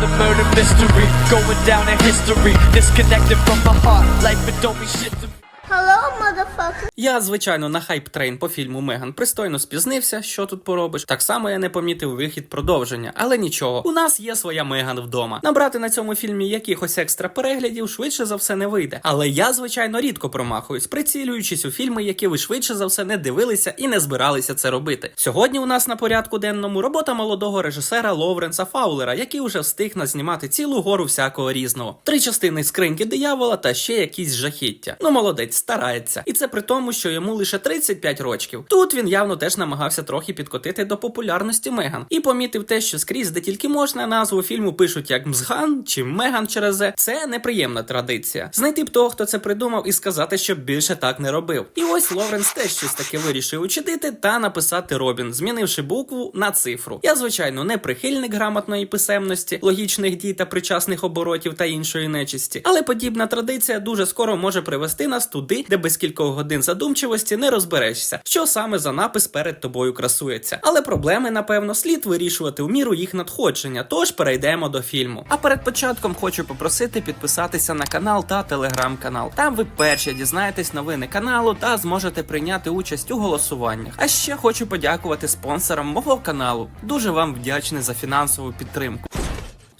the murder mystery, going down in history. Disconnected from the heart, life it don't mean shit Я, звичайно, на хайп трейн по фільму Меган пристойно спізнився, що тут поробиш. Так само я не помітив вихід продовження, але нічого. У нас є своя Меган вдома. Набрати на цьому фільмі якихось екстра переглядів швидше за все не вийде. Але я, звичайно, рідко промахуюсь, прицілюючись у фільми, які ви швидше за все не дивилися і не збиралися це робити. Сьогодні у нас на порядку денному робота молодого режисера Лоуренса Фаулера, який уже встиг назнімати цілу гору всякого різного. Три частини скриньки диявола та ще якісь жахіття. Ну, молодець, старається. І це при тому, що йому лише 35 рочків. Тут він явно теж намагався трохи підкотити до популярності Меган і помітив те, що скрізь, де тільки можна, назву фільму пишуть як Мзган чи Меган через «З». Це неприємна традиція. Знайти б того, хто це придумав, і сказати, щоб більше так не робив. І ось Лоренс теж щось таке вирішив учинити та написати Робін, змінивши букву на цифру. Я, звичайно, не прихильник грамотної писемності, логічних дій та причасних оборотів та іншої нечисті, але подібна традиція дуже скоро може привести нас туди, де без кількох годин задумчивості не розберешся, що саме за напис перед тобою красується. Але проблеми, напевно, слід вирішувати у міру їх надходження. Тож перейдемо до фільму. А перед початком хочу попросити підписатися на канал та телеграм-канал. Там ви перші дізнаєтесь новини каналу та зможете прийняти участь у голосуваннях. А ще хочу подякувати спонсорам мого каналу. Дуже вам вдячний за фінансову підтримку.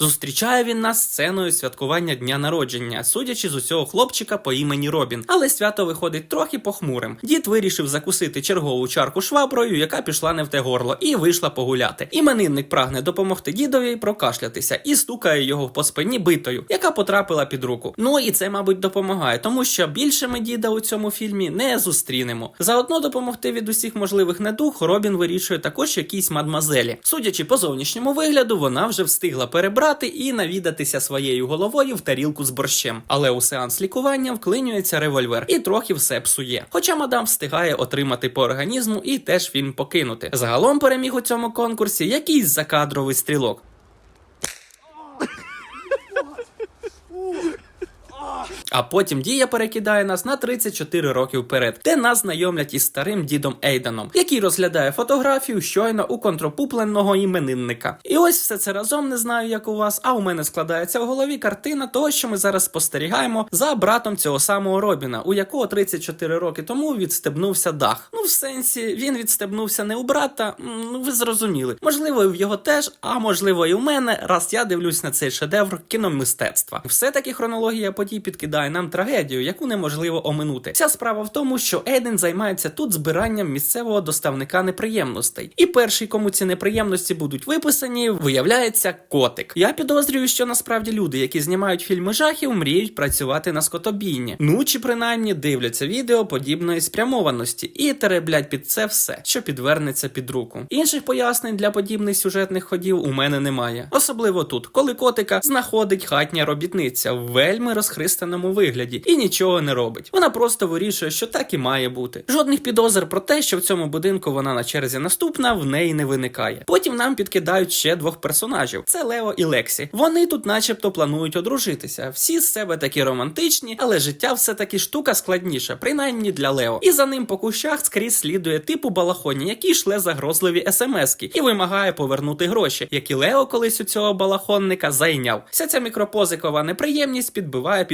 Зустрічає він нас сценою святкування дня народження, судячи з усього хлопчика по імені Робін. Але свято виходить трохи похмурим. Дід вирішив закусити чергову чарку шваброю, яка пішла не в те горло, і вийшла погуляти. Іменинник прагне допомогти дідові прокашлятися і стукає його по спині битою, яка потрапила під руку. Ну і це, мабуть, допомагає, тому що більше ми діда у цьому фільмі не зустрінемо. Заодно допомогти від усіх можливих недух Робін вирішує також якійсь мадмазелі. Судячи по зовнішньому вигляду, вона вже встигла перебрати і навідатися своєю головою в тарілку з борщем. Але у сеанс лікування вклинюється револьвер і трохи все псує. Хоча мадам встигає отримати по організму і теж фільм покинути. Загалом переміг у цьому конкурсі якийсь закадровий стрілок. А потім дія перекидає нас на 34 роки вперед, де нас знайомлять із старим дідом Ейданом, який розглядає фотографію щойно у контрапупленого іменинника. І ось все це разом не знаю, як у вас, а у мене складається в голові картина того, що ми зараз спостерігаємо за братом цього самого Робіна, у якого 34 роки тому відстебнувся дах. Ну, в сенсі, він відстебнувся не у брата, ну ви зрозуміли. Можливо, і в його теж, а можливо, і у мене, раз я дивлюсь на цей шедевр кіномистецтва. Все-таки хронологія подій підкидає нам трагедію, яку неможливо оминути. Вся справа в тому, що Ейден займається тут збиранням місцевого доставника неприємностей. І перший, кому ці неприємності будуть виписані, виявляється котик. Я підозрюю, що насправді люди, які знімають фільми жахів, мріють працювати на скотобійні. Ну чи принаймні дивляться відео подібної спрямованості і тереблять під це все, що підвернеться під руку. Інших пояснень для подібних сюжетних ходів у мене немає. Особливо тут, коли котика знаходить хатня робітниця в вельми розхристаному вигляді і нічого не робить. Вона просто вирішує, що так і має бути. Жодних підозр про те, що в цьому будинку вона на черзі наступна, в неї не виникає. Потім нам підкидають ще двох персонажів: це Лео і Лексі. Вони тут, начебто, планують одружитися. Всі з себе такі романтичні, але життя все таки штука складніша, принаймні для Лео. І за ним по кущах скрізь слідує типу балахоні, який шле загрозливі смски і вимагає повернути гроші, які Лео колись у цього балахонника зайняв. Вся ця мікропозикова неприємність підбиває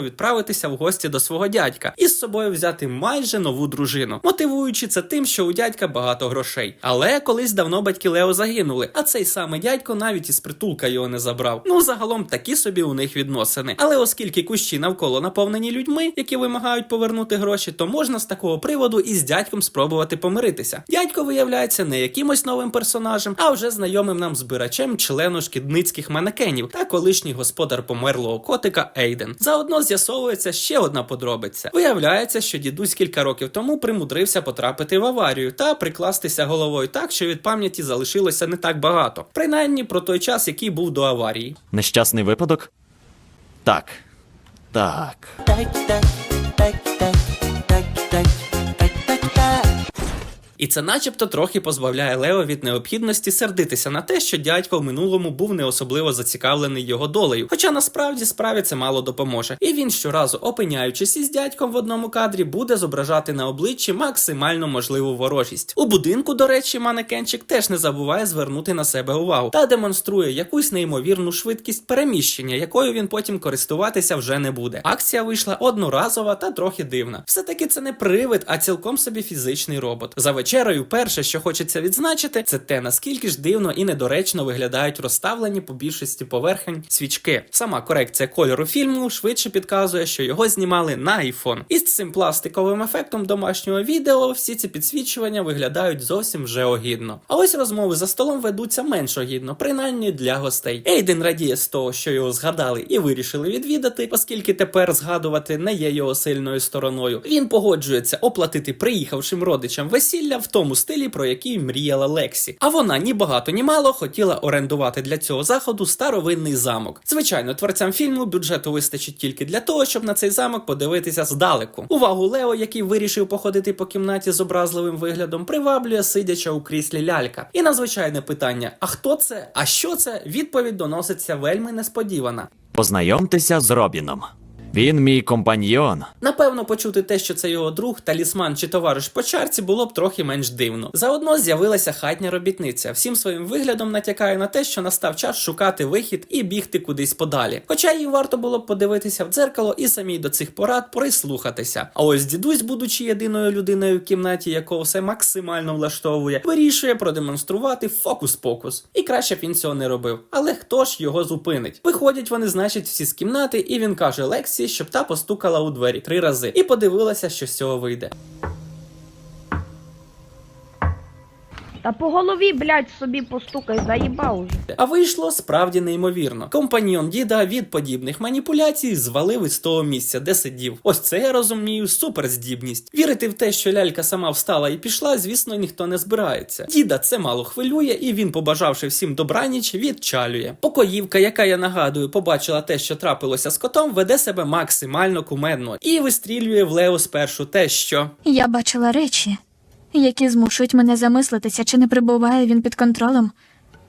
підолаху відправитися в гості до свого дядька і з собою взяти майже нову дружину, мотивуючи це тим, що у дядька багато грошей. Але колись давно батьки Лео загинули, а цей самий дядько навіть із притулка його не забрав. Ну загалом такі собі у них відносини. Але оскільки кущі навколо наповнені людьми, які вимагають повернути гроші, то можна з такого приводу і з дядьком спробувати помиритися. Дядько виявляється не якимось новим персонажем, а вже знайомим нам збирачем члену шкідницьких манекенів та колишній господар померлого котика Ейден. Заодно з'ясовується ще одна подробиця. Виявляється, що дідусь кілька років тому примудрився потрапити в аварію та прикластися головою так, що від пам'яті залишилося не так багато. Принаймні про той час, який був до аварії. Нещасний випадок? Так. Так. І це начебто трохи позбавляє Лео від необхідності сердитися на те, що дядько в минулому був не особливо зацікавлений його долею. Хоча насправді справі це мало допоможе. І він щоразу, опиняючись із дядьком в одному кадрі, буде зображати на обличчі максимально можливу ворожість. У будинку, до речі, манекенчик теж не забуває звернути на себе увагу та демонструє якусь неймовірну швидкість переміщення, якою він потім користуватися вже не буде. Акція вийшла одноразова та трохи дивна. Все таки це не привид, а цілком собі фізичний робот. За вечерею, перше, що хочеться відзначити, це те, наскільки ж дивно і недоречно виглядають розставлені по більшості поверхень свічки. Сама корекція кольору фільму швидше підказує, що його знімали на iPhone. І з цим пластиковим ефектом домашнього відео всі ці підсвічування виглядають зовсім вже огідно. А ось розмови за столом ведуться менш огідно, принаймні для гостей. Ейден радіє з того, що його згадали і вирішили відвідати, оскільки тепер згадувати не є його сильною стороною. Він погоджується оплатити приїхавшим родичам весілля в тому стилі, про який мріяла Лексі. А вона ні багато, ні мало хотіла орендувати для цього заходу старовинний замок. Звичайно, творцям фільму бюджету вистачить тільки для того, щоб на цей замок подивитися здалеку. Увагу Лео, який вирішив походити по кімнаті з образливим виглядом, приваблює сидяча у кріслі лялька. І на звичайне питання: а хто це? А що це? Відповідь доноситься вельми несподівана. Познайомтеся з Робіном. Він мій компаньйон. Напевно, почути те, що це його друг, талісман чи товариш по чарці, було б трохи менш дивно. Заодно з'явилася хатня робітниця. Всім своїм виглядом натякає на те, що настав час шукати вихід і бігти кудись подалі. Хоча їй варто було б подивитися в дзеркало і самій до цих порад прислухатися. А ось дідусь, будучи єдиною людиною в кімнаті, якого все максимально влаштовує, вирішує продемонструвати фокус-покус. І краще б він цього не робив. Але хто ж його зупинить? Виходять вони, значить, всі з кімнати, і він каже Лексі, щоб та постукала у двері три рази і подивилася, що з цього вийде. Та по голові, блядь, собі постукай, заїбав уже. А вийшло справді неймовірно. Компаньйон діда від подібних маніпуляцій звалив із того місця, де сидів. Ось це я розумію суперздібність. Вірити в те, що лялька сама встала і пішла, звісно, ніхто не збирається. Діда це мало хвилює, і він, побажавши всім добраніч, відчалює. Покоївка, яка я нагадую, побачила те, що трапилося з котом, веде себе максимально кумедно і вистрілює в Лео спершу те, що. Я бачила речі, які змушують мене замислитися, чи не прибуває він під контролем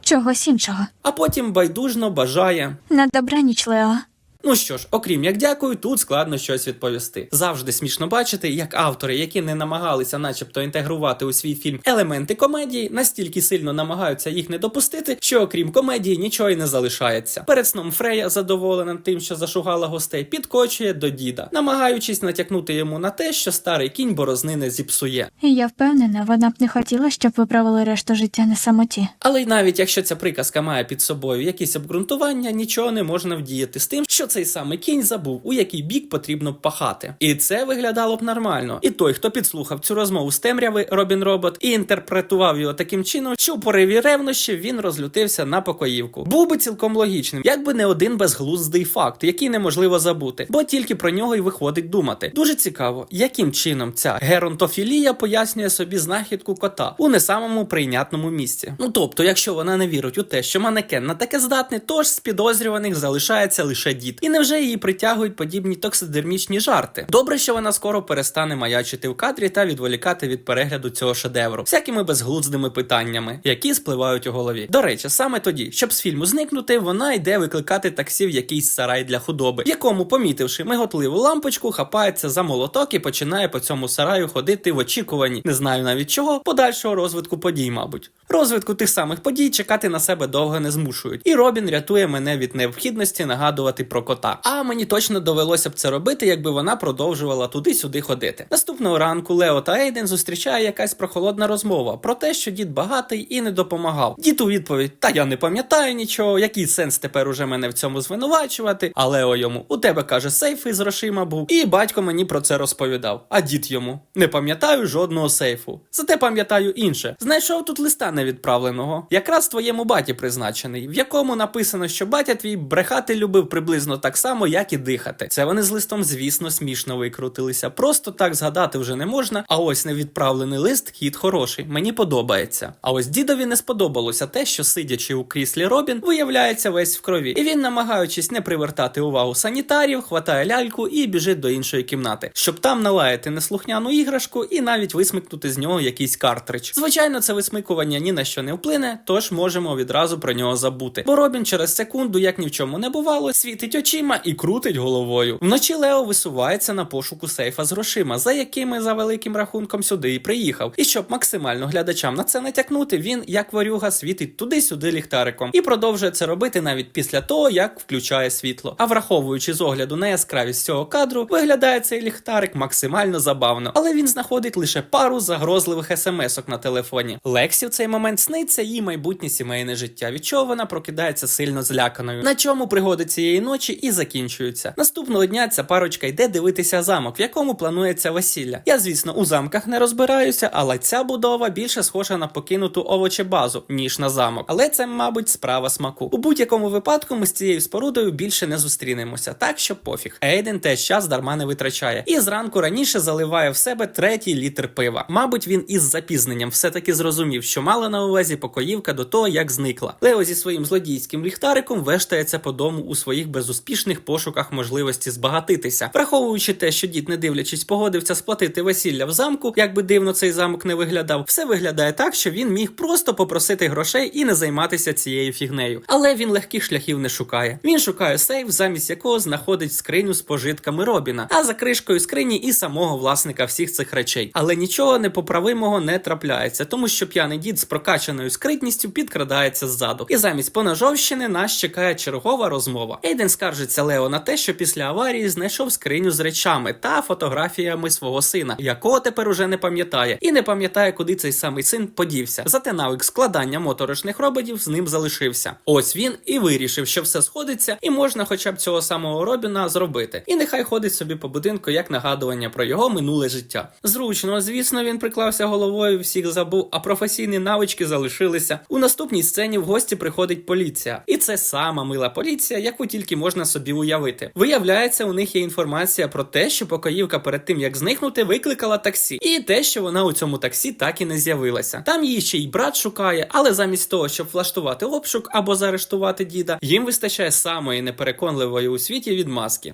чогось іншого. А потім байдужно бажає. На добраніч, Лео. Ну що ж, окрім як дякую, тут складно щось відповісти. Завжди смішно бачити, як автори, які не намагалися, начебто, інтегрувати у свій фільм елементи комедії, настільки сильно намагаються їх не допустити, що окрім комедії нічого й не залишається. Перед сном Фрея, задоволена тим, що зашугала гостей, підкочує до діда, намагаючись натякнути йому на те, що старий кінь борозни не зіпсує. Я впевнена, вона б не хотіла, щоб ви провели решту життя на самоті. Але й навіть якщо ця приказка має під собою якісь обґрунтування, нічого не можна вдіяти з тим, що цей самий кінь забув, у який бік потрібно пахати. І це виглядало б нормально. І той, хто підслухав цю розмову з темряви Робін Робот і інтерпретував його таким чином, що у пориві ревнощів він розлютився на покоївку. Був би цілком логічним, якби не один безглуздий факт, який неможливо забути, бо тільки про нього й виходить думати. Дуже цікаво, яким чином ця геронтофілія пояснює собі знахідку кота у не самому прийнятному місці. Ну тобто, якщо вона не вірить у те, що манекен на таке здатний, то ж з підозрюваних залишається лише дід. І невже її притягують подібні токсидермічні жарти? Добре, що вона скоро перестане маячити в кадрі та відволікати від перегляду цього шедевру, всякими безглуздими питаннями, які спливають у голові. До речі, саме тоді, щоб з фільму зникнути, вона йде викликати таксі в якийсь сарай для худоби, в якому, помітивши миготливу лампочку, хапається за молоток і починає по цьому сараю ходити в очікуванні, не знаю навіть чого, подальшого розвитку подій, мабуть. Розвитку тих самих подій чекати на себе довго не змушують. І Робін рятує мене від необхідності нагадувати про кота. А мені точно довелося б це робити, якби вона продовжувала туди-сюди ходити. Наступного ранку Лео та Ейден зустрічає якась прохолодна розмова про те, що дід багатий і не допомагав. Дід у відповідь: Та я не пам'ятаю нічого, який сенс тепер уже мене в цьому звинувачувати. А Лео йому у тебе каже сейф із грошима був. І батько мені про це розповідав. А дід йому не пам'ятаю жодного сейфу. Зате пам'ятаю інше. Знайшов тут листа невідправленого, якраз твоєму баті призначений, в якому написано, що батя твій брехати любив приблизно так само, як і дихати. Це вони з листом, звісно, смішно викрутилися. Просто так згадати вже не можна. А ось невідправлений лист хід хороший. Мені подобається. А ось дідові не сподобалося те, що сидячи у кріслі Робін, виявляється весь в крові, і він, намагаючись не привертати увагу санітарів, хватає ляльку і біжить до іншої кімнати, щоб там налаяти неслухняну іграшку і навіть висмикнути з нього якийсь картридж. Звичайно, це висмикування ні на що не вплине, тож можемо відразу про нього забути. Бо Робін через секунду, як ні в чому не бувало, світить очима і крутить головою. Вночі Лео висувається на пошуку сейфа з грошима, за якими за великим рахунком сюди і приїхав. І щоб максимально глядачам на це натякнути, він, як ворюга, світить туди-сюди ліхтариком і продовжує це робити навіть після того, як включає світло. А враховуючи з огляду на яскравість цього кадру, виглядає цей ліхтарик максимально забавно, але він знаходить лише пару загрозливих смс-ок на телефоні. Лексі в цей момент сниться її майбутнє сімейне життя, від чого вона прокидається сильно зляканою. На чому пригоди цієї ночі і закінчуються. Наступного дня ця парочка йде дивитися замок, в якому планується весілля. Я, звісно, у замках не розбираюся, але ця будова більше схожа на покинуту овочебазу, ніж на замок. Але це, мабуть, справа смаку. У будь-якому випадку ми з цією спорудою більше не зустрінемося, так що пофіг. Ейден теж час дарма не витрачає. І зранку раніше заливає в себе третій літр пива. Мабуть, він із запізненням все-таки зрозумів, що мала на увазі покоївка до того, як зникла. Лео зі своїм злодійським ліхтариком вештається по дому у своїх безуспішних пошуках можливості збагатитися, враховуючи те, що дід, не дивлячись, погодився сплатити весілля в замку, як би дивно цей замок не виглядав, все виглядає так, що він міг просто попросити грошей і не займатися цією фігнею. Але він легких шляхів не шукає. Він шукає сейф, замість якого знаходить скриню з пожитками Робіна, а за кришкою скрині і самого власника всіх цих речей. Але нічого непоправимого не трапляється, тому що п'яний дід з прокачаною скритністю підкрадається ззаду. І замість поножовщини нас чекає чергова розмова. Ейден скаржиться Лео на те, що після аварії знайшов скриню з речами та фотографіями свого сина, якого тепер уже не пам'ятає, і не пам'ятає, куди цей самий син подівся. Зате навик складання моторошних роботів з ним залишився. Ось він і вирішив, що все сходиться, і можна хоча б цього самого Робіна зробити. І нехай ходить собі по будинку як нагадування про його минуле життя. Зручно, звісно, він приклався головою, всіх забув, а професійні навички залишилися. У наступній сцені в гості приходить поліція, і це сама мила поліція, яку тільки можна собі уявити. Виявляється, у них є інформація про те, що покоївка перед тим як зникнути, викликала таксі, і те, що вона у цьому таксі так і не з'явилася. Там її ще й брат шукає, але замість того, щоб влаштувати обшук або заарештувати діда, їм вистачає самої непереконливої у світі відмазки.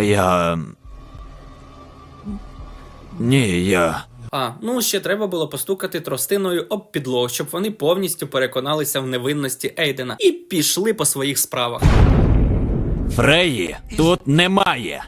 Я. Ні, я. А, ну ще треба було постукати тростиною об підлогу, щоб вони повністю переконалися в невинності Ейдена і пішли по своїх справах. Фреї тут немає.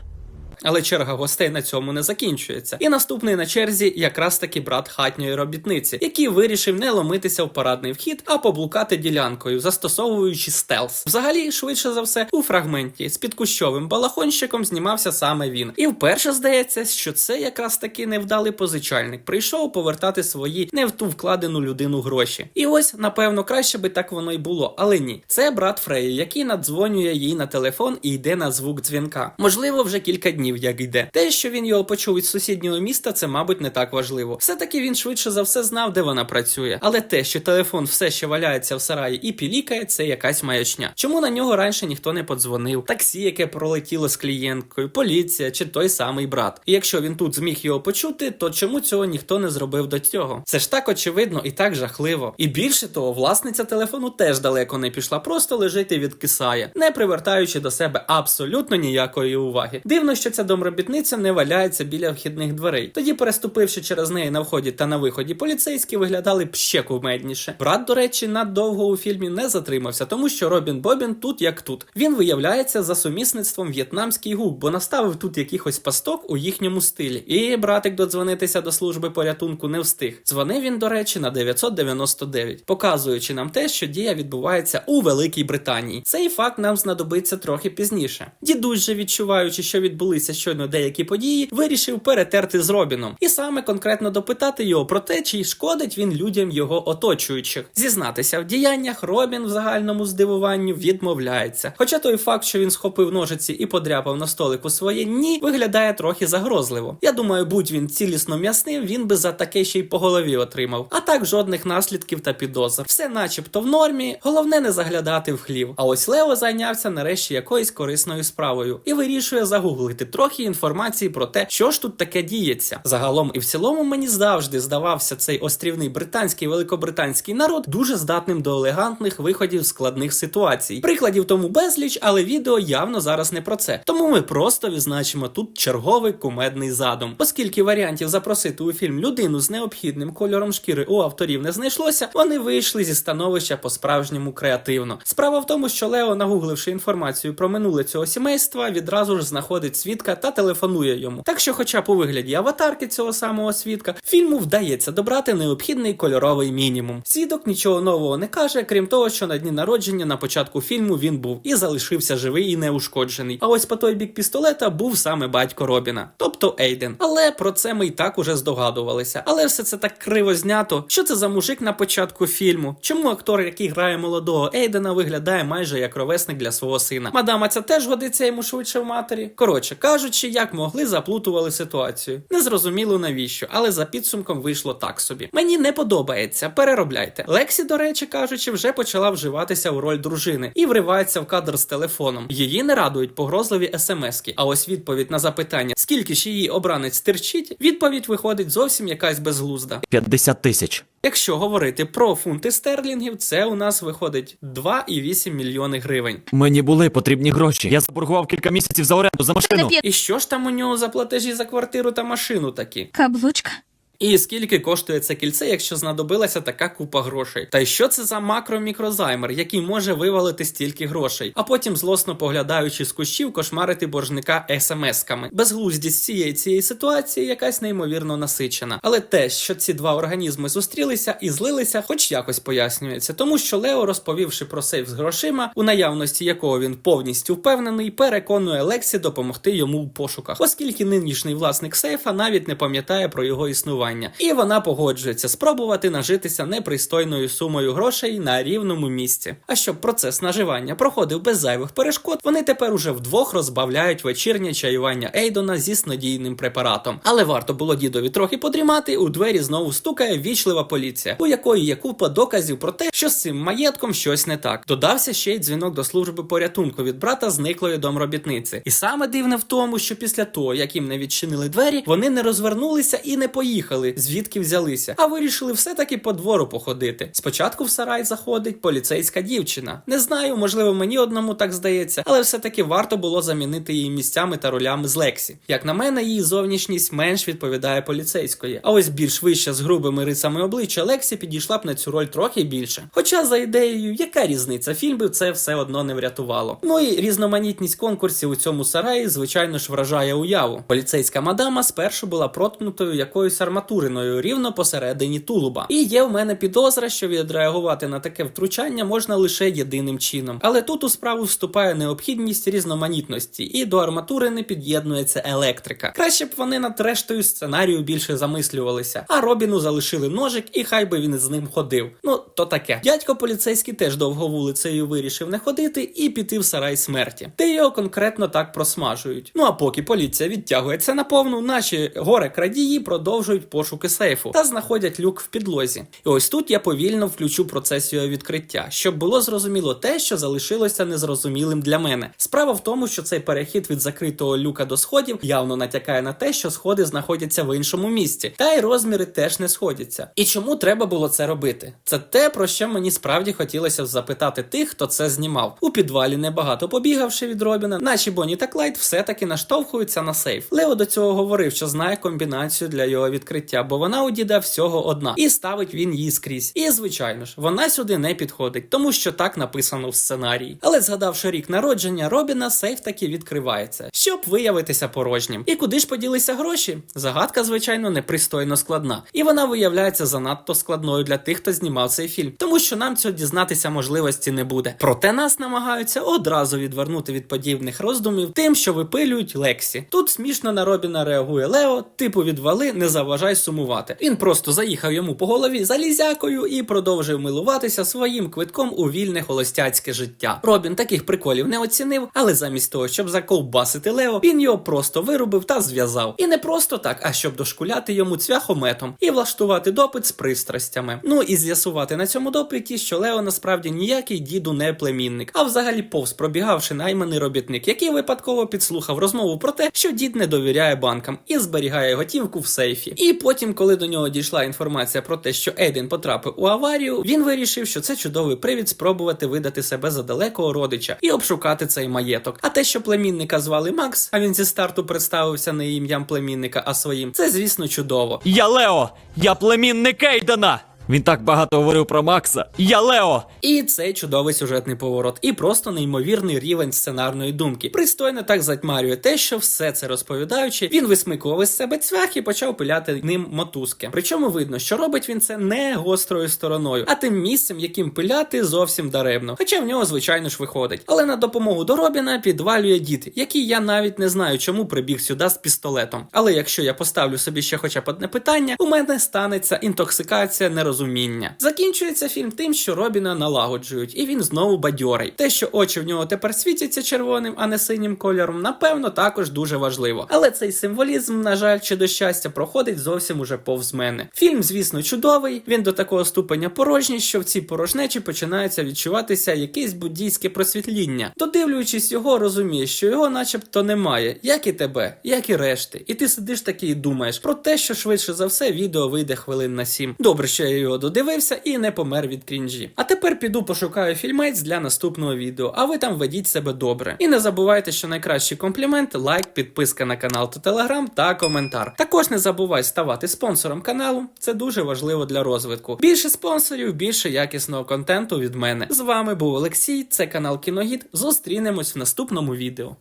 Але черга гостей на цьому не закінчується. І наступний на черзі якраз таки брат хатньої робітниці, який вирішив не ломитися в парадний вхід, а поблукати ділянкою, застосовуючи стелс. Взагалі, швидше за все, у фрагменті з підкущовим балахонщиком знімався саме він. І вперше здається, що це якраз таки невдалий позичальник прийшов повертати свої не в ту вкладену людину гроші. І ось, напевно, краще би так воно й було, але ні. Це брат Фреї, який наддзвонює їй на телефон і йде на звук дзвінка. Можливо, вже кілька днів як йде. Те, що він його почув із сусіднього міста, це, мабуть, не так важливо. Все-таки він швидше за все знав, де вона працює. Але те, що телефон все ще валяється в сараї і пілікає, це якась маячня. Чому на нього раніше ніхто не подзвонив? Таксі, яке пролетіло з клієнткою, поліція чи той самий брат. І якщо він тут зміг його почути, то чому цього ніхто не зробив до цього? Це ж так очевидно і так жахливо. І більше того, власниця телефону теж далеко не пішла, просто лежить і відкисає, не привертаючи до себе абсолютно ніякої уваги. Дивно, що ця домробітниця не валяється біля вхідних дверей. Тоді, переступивши через неї на вході та на виході, поліцейські виглядали б ще кумедніше. Брат, до речі, надовго у фільмі не затримався, тому що Робін Бобін тут як тут. Він виявляється за сумісництвом в'єтнамський гук, бо наставив тут якихось пасток у їхньому стилі. І братик додзвонитися до служби порятунку не встиг. Дзвонив він, до речі, на 999, показуючи нам те, що дія відбувається у Великій Британії. Цей факт нам знадобиться трохи пізніше. Дідусь же, відчуваючи, що відбулися дізнався щойно деякі події, вирішив перетерти з Робіном і саме конкретно допитати його про те, чи шкодить він людям його оточуючих. Зізнатися в діяннях Робін в загальному здивуванню відмовляється. Хоча той факт, що він схопив ножиці і подряпав на столику своє ні, виглядає трохи загрозливо. Я думаю, будь він цілісно м'ясним, він би за таке ще й по голові отримав. А так жодних наслідків та підозр. Все начебто в нормі, головне не заглядати в хлів. А ось Лео зайнявся нарешті якоюсь корисною справою і вирішує загуглити трохи інформації про те, що ж тут таке діється. Загалом і в цілому мені завжди здавався цей острівний британський великобританський народ дуже здатним до елегантних виходів складних ситуацій. Прикладів тому безліч, але відео явно зараз не про це. Тому ми просто відзначимо тут черговий кумедний задум. Оскільки варіантів запросити у фільм людину з необхідним кольором шкіри у авторів не знайшлося, вони вийшли зі становища по-справжньому креативно. Справа в тому, що Лео, нагугливши інформацію про минуле цього сімейства, відразу ж знаходить свідка та телефонує йому. Так що, хоча по вигляді аватарки цього самого свідка, фільму вдається добрати необхідний кольоровий мінімум. Свідок нічого нового не каже, крім того, що на дні народження на початку фільму він був і залишився живий і неушкоджений. А ось по той бік пістолета був саме батько Робіна, тобто Ейден. Але про це ми і так уже здогадувалися. Але все це так криво знято. Що це за мужик на початку фільму? Чому актор, який грає молодого Ейдена, виглядає майже як ровесник для свого сина? Мадама, це теж годиться йому швидше в матері. Коротше кажучи, як могли заплутували ситуацію. Незрозуміло навіщо, але за підсумком вийшло так собі. Мені не подобається, переробляйте. Лексі, до речі, кажучи, вже почала вживатися у роль дружини і вривається в кадр з телефоном. Її не радують погрозливі смски. А ось відповідь на запитання, скільки ж її обранець терчить, відповідь виходить зовсім якась безглузда. 50 тисяч. Якщо говорити про фунти стерлінгів, це у нас виходить 2,8 мільйони гривень. Мені були потрібні гроші. Я заборгував кілька місяців за оренду за машину. І що ж там у нього за платежі за квартиру та машину такі? Каблучка. І скільки коштує це кільце, якщо знадобилася така купа грошей? Та й що це за макро-мікрозаймер, який може вивалити стільки грошей, а потім злосно поглядаючи з кущів, кошмарити боржника смс-ками. Безглуздість цієї цієї ситуації якась неймовірно насичена. Але те, що ці два організми зустрілися і злилися, хоч якось пояснюється, тому що Лео, розповівши про сейф з грошима, у наявності якого він повністю впевнений, переконує Лексі допомогти йому у пошуках, оскільки нинішній власник сейфа навіть не пам'ятає про його існування. І вона погоджується спробувати нажитися непристойною сумою грошей на рівному місці. А щоб процес наживання проходив без зайвих перешкод, вони тепер уже вдвох розбавляють вечірнє чаювання Ейдона зі снодійним препаратом. Але варто було дідові трохи подрімати, у двері знову стукає вічлива поліція, у якої є купа доказів про те, що з цим маєтком щось не так. Додався ще й дзвінок до служби порятунку від брата зниклої домробітниці. І саме дивне в тому, що після того, як їм не відчинили двері, вони не розвернулися і не поїхали, звідки взялися, а вирішили все-таки по двору походити. Спочатку в сарай заходить поліцейська дівчина. Не знаю, можливо, мені одному так здається, але все-таки варто було замінити її місцями та ролями з Лексі. Як на мене, її зовнішність менш відповідає поліцейської. А ось більш вища з грубими рисами обличчя Лексі підійшла б на цю роль трохи більше. Хоча за ідеєю, яка різниця, фільм би це все одно не врятувало. Ну і різноманітність конкурсів у цьому сараї, звичайно ж, вражає уяву. Поліцейська мадама спершу була проткнутою якоюсь арматуриною рівно посередині тулуба. І є в мене підозра, що відреагувати на таке втручання можна лише єдиним чином. Але тут у справу вступає необхідність різноманітності, і до арматури не під'єднується електрика. Краще б вони над рештою сценарію більше замислювалися, а Робіну залишили ножик, і хай би він з ним ходив. Ну то таке. Дядько поліцейський теж довго вулицею вирішив не ходити і піти в сарай смерті, де його конкретно так просмажують. Ну а поки поліція відтягується на повну, наші горе крадії продовжують пошуки сейфу та знаходять люк в підлозі. І ось тут я повільно включу процесію відкриття, щоб було зрозуміло те, що залишилося незрозумілим для мене. Справа в тому, що цей перехід від закритого люка до сходів явно натякає на те, що сходи знаходяться в іншому місці, та й розміри теж не сходяться. І чому треба було це робити? Це те, про що мені справді хотілося запитати тих, хто це знімав. У підвалі небагато побігавши від Робіна, наші Бонні та Клайд все-таки наштовхуються на сейф. Лео до цього говорив, що знає комбінацію для його відкриття. Покриття, бо вона у діда всього одна, і ставить він її скрізь. І звичайно ж, вона сюди не підходить, тому що так написано в сценарії. Але згадавши рік народження Робіна, сейф таки відкривається, щоб виявитися порожнім. І куди ж поділися гроші? Загадка, звичайно, непристойно складна, і вона виявляється занадто складною для тих, хто знімав цей фільм, тому що нам цього дізнатися можливості не буде. Проте нас намагаються одразу відвернути від подібних роздумів тим, що випилюють Лексі. Тут смішно на Робіна реагує Лео, типу відвали, не заважай сумувати. Він просто заїхав йому по голові залізякою і продовжив милуватися своїм квитком у вільне холостяцьке життя. Робін таких приколів не оцінив, але замість того, щоб заковбасити Лео, він його просто вирубив та зв'язав. І не просто так, а щоб дошкуляти йому цвяхометом і влаштувати допит з пристрастями. Ну і з'ясувати на цьому допиті, що Лео насправді ніякий діду не племінник, а взагалі повз пробігавши найманий робітник, який випадково підслухав розмову про те, що дід не довіряє банкам і зберігає готівку в сейфі. І потім, коли до нього дійшла інформація про те, що Ейден потрапив у аварію, він вирішив, що це чудовий привід спробувати видати себе за далекого родича і обшукати цей маєток. А те, що племінника звали Макс, а він зі старту представився не ім'ям племінника, а своїм, це звісно чудово. Я Лео! Я племінник Ейдена! Він так багато говорив про Макса. Я Лео! І цей чудовий сюжетний поворот, і просто неймовірний рівень сценарної думки. Пристойно так затьмарює те, що все це розповідаючи, він висмикував із себе цвях і почав пиляти ним мотузки. Причому видно, що робить він це не гострою стороною, а тим місцем, яким пиляти зовсім даремно. Хоча в нього, звичайно ж, виходить. Але на допомогу до Робіна підвалює дід, який я навіть не знаю, чому прибіг сюди з пістолетом. Але якщо я поставлю собі ще хоча б одне питання, у мене станеться інтоксикація нерозуміння. Закінчується фільм тим, що Робіна налагоджують, і він знову бадьорий. Те, що очі в нього тепер світяться червоним, а не синім кольором, напевно, також дуже важливо. Але цей символізм, на жаль, чи до щастя, проходить зовсім уже повз мене. Фільм, звісно, чудовий. Він до такого ступеня порожній, що в цій порожнечі починається відчуватися якесь буддійське просвітління. Додивлюючись його, розумієш, що його, начебто, немає, як і тебе, як і решти. І ти сидиш такий і думаєш про те, що швидше за все відео вийде хвилин на сім. Добре, що я його додивився і не помер від крінжі. А тепер піду пошукаю фільмець для наступного відео, а ви там ведіть себе добре. І не забувайте, що найкращий комплімент лайк, підписка на канал та телеграм та коментар. Також не забувай ставати спонсором каналу, це дуже важливо для розвитку. Більше спонсорів, більше якісного контенту від мене. З вами був Олексій, це канал Кіногід. Зустрінемось в наступному відео.